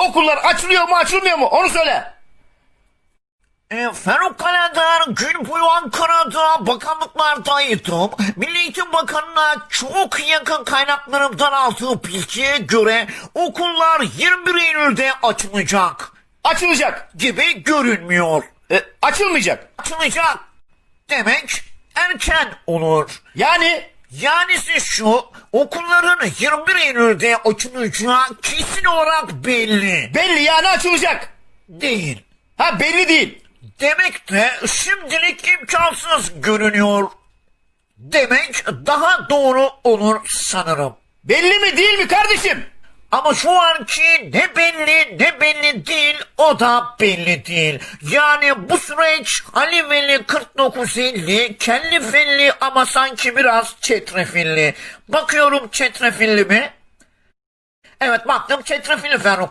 Okullar açılıyor mu açılmıyor mu onu söyle. E, Feruk Kalender gün boyu Ankara'da bakanlıklardaydım. Milli Eğitim Bakanı'na çok yakın kaynaklarımdan aldığı bilgiye göre okullar 21 Eylül'de açılacak Açılacak. gibi görünmüyor. E, açılmayacak. Açılacak demek erken olur. Yani Yanisi şu, okulların 21 Eylül'de açılacağı kesin olarak belli belli yani açılacak. değil. Ha belli değil. Demek de şimdilik imkansız görünüyor. Demek daha doğru olur sanırım. Belli mi değil mi kardeşim? Ama şu anki ne belli ne belli değil o da belli değil. Yani bu süreç Haliveli 4950 kellifelli ama sanki biraz çetrefilli. Bakıyorum çetrefilli mi? Evet baktım çetrefilli Ferruh